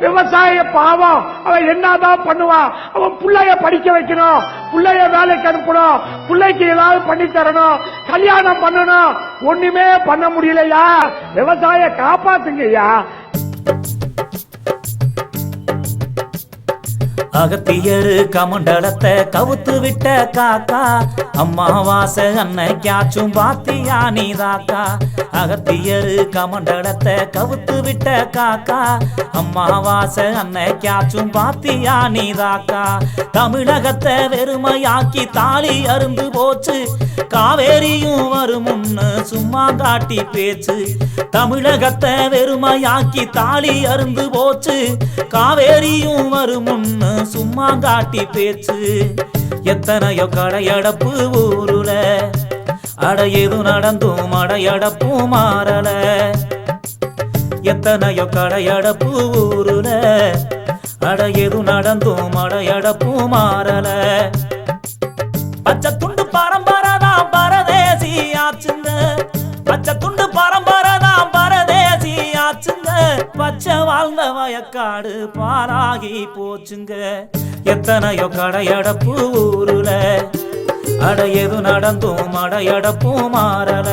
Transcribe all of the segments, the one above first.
விவசாய பாவம். அவன் என்னதான் பண்ணுவான்? அவன் பிள்ளைய படிக்க வைக்கணும். பிள்ளைய வேலைக்கு அனுப்பணும். புள்ளைக்கு ஏதாவது பண்ணி தரணும். கல்யாணம் பண்ணணும். ஒண்ணுமே பண்ண முடியலையா? விவசாய காப்பாத்துங்கய்யா. அகத்தியரு கமண்டலத்தை கவுத்து விட்ட காக்கா அம்மாவாசை அன்னைக்காச்சும் பாத்தியா நீ தாக்கா அகத்தியரு கமண்டலத்தை கவுத்து விட்ட காக்கா அம்மாவாசை அன்னைக்காச்சும் பாத்தியா நீ தாக்கா தமிழகத்தை வெறுமையாக்கி தாலி அருந்து போச்சு காவேரியும் வருமுன்னு சும்மா காட்டி பேச்சு. தமிழகத்தை வெறுமையாக்கி தாலி அருந்து போச்சு காவேரியும் வருமுன்னு சும்மா காட்டி பேச்சு. எத்தனையோ கடையடப்பு ஊருல. அட எது நடந்தும் அடையடப்பும் மாறல. எத்தனையோ கடையடப்பு ஊருல. அட எது நடந்தும் அடையடப்பும் மாறல. பச்சை துண்டு பரம்பரை பரதேசி ஆச்சுங்க வாழ்ந்த பாலாகி பாராகி போச்சுங்க. எத்தனையோ கடையடப்பு ஊருல. அட எது நடந்தும் அடையடப்பும் மாறல.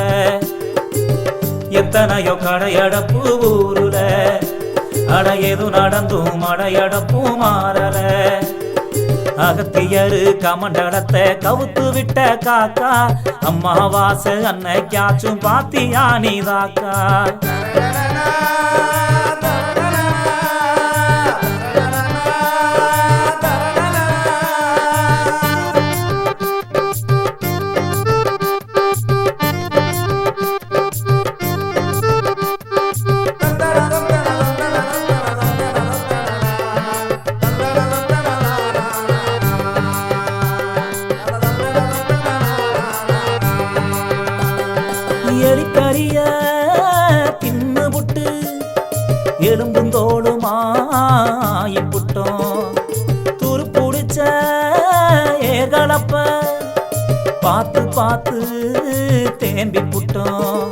எத்தனையோ கடையடப்பு ஊருல. அட எது நடந்தும் அடையடப்பும் மாறல. அகத்தியரு கமண்டலத்தை கவுத்து விட்ட காக்கா அம்மாவாசை அன்னைக்காச்சும் பாத்தியா நீதாக்கா எலும்பும் தோளுமாயி புட்டோம் துரு பிடிச்ச ஏகலப்ப பார்த்து பார்த்து தேம்பி புட்டோம்.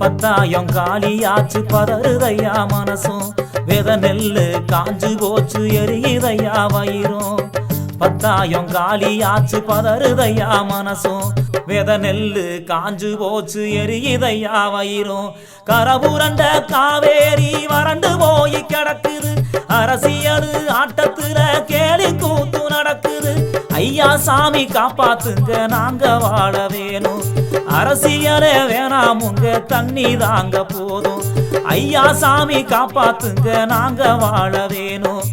பத்தாயம் காலியாச்சு பதறுதையா மனசும். வித நெல்லு காஞ்சு போச்சு எரியுதையா வயிறும். பத்தாயம் காலியாச்சு பதறுதையா மனசும். வித நெல்லு காஞ்சு போச்சு எரியுதையா வயிறும். கரபுரண்ட காவேரி வறண்டு போய் கிடக்குது. அரசியல் ஆட்டத்துல கேலி கூத்து நடக்குது. ஐயா சாமி காப்பாத்துங்க நாங்க வாழ வேணும். அரசியலே வேணாம் உங்க தண்ணி தாங்க போதும். ஐயா சாமி காப்பாத்துங்க நாங்க வாழ வேணும்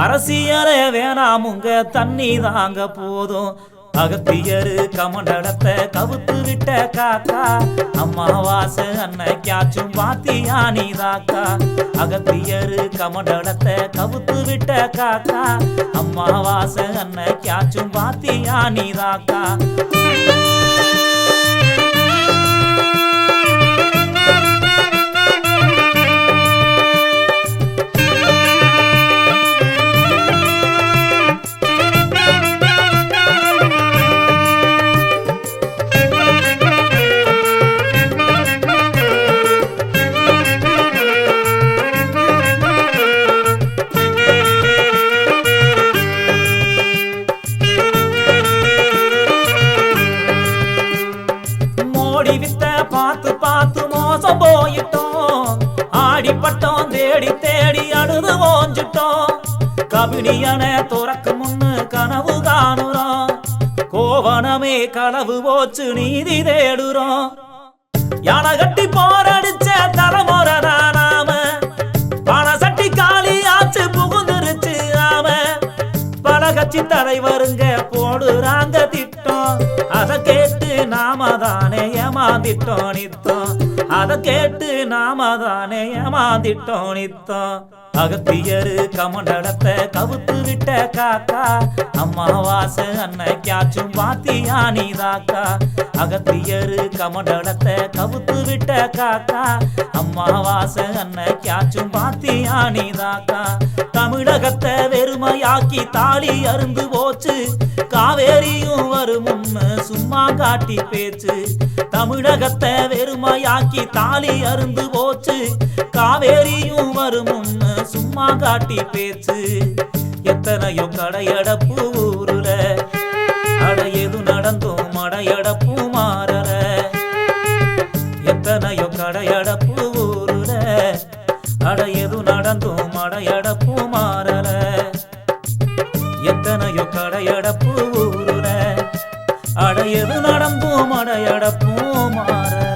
அரசியலே வேணாமுங்க தண்ணி தாங்க போதும். அகத்தியரு கமண்டலத்தை கவுத்து விட்ட காக்கா அம்மாவாசை அன்னைக்காச்சும் பாத்தியா நீதாக்கா அகத்தியரு கமண்டலத்தை கவுத்து விட்ட காக்கா அம்மாவாசை அன்னைக்காச்சும் பாத்தியா நீதாக்கா மோடி ஆடிப்பட்டோம் தேடி தேடி அழுது ஓஞ்சிட்டோம் கபினியனை துறக்கு முன்னு கனவு காணுறோம். கோவனமே களவு போச்சு நீதி தேடுறோம். யானை கட்டி போற போடுறாங்க திட்டம். அதை கேட்டு நாம தானே ஏமாந்திட்டோம் நித்தம். அதை கேட்டு நாம தானே ஏமாந்திட்டோம் நித்தம். அகத்தியரு கமண்டலத்தை கவுத்து விட்ட காக்கா அம்மாவாசை அன்னைக்காச்சும் பாத்தியா நீதாக்கா. அகத்தியரு கமண்டலத்தை கவுத்து விட்ட காக்கா அம்மாவாசை அன்னைக்காச்சும் பாத்தியா நீதாக்கா. தமிழகத்தை வெறுமையாக்கி தாலி அருந்து போச்சு காவேரியும் வரும் சும்மா காட்டி பேச்சு. தமிழகத்தை வெறுமையாக்கி தாலி அருந்து போச்சு காவேரியும் வருமுன்னு சும்மா காட்டி பேச்சு. எத்தனையோ கடையடப்பு ஊருல. அட எது நடந்தும் மடையடப்பு மாறல. எத்தனையோ கடையடப்பு ஊருல. அட எது நடந்தும் மடையடப்பு மாறல. எத்தனையோ கடையடப்பு ஊருல. அட எது நடந்தும் மடையடப்பு மாறல.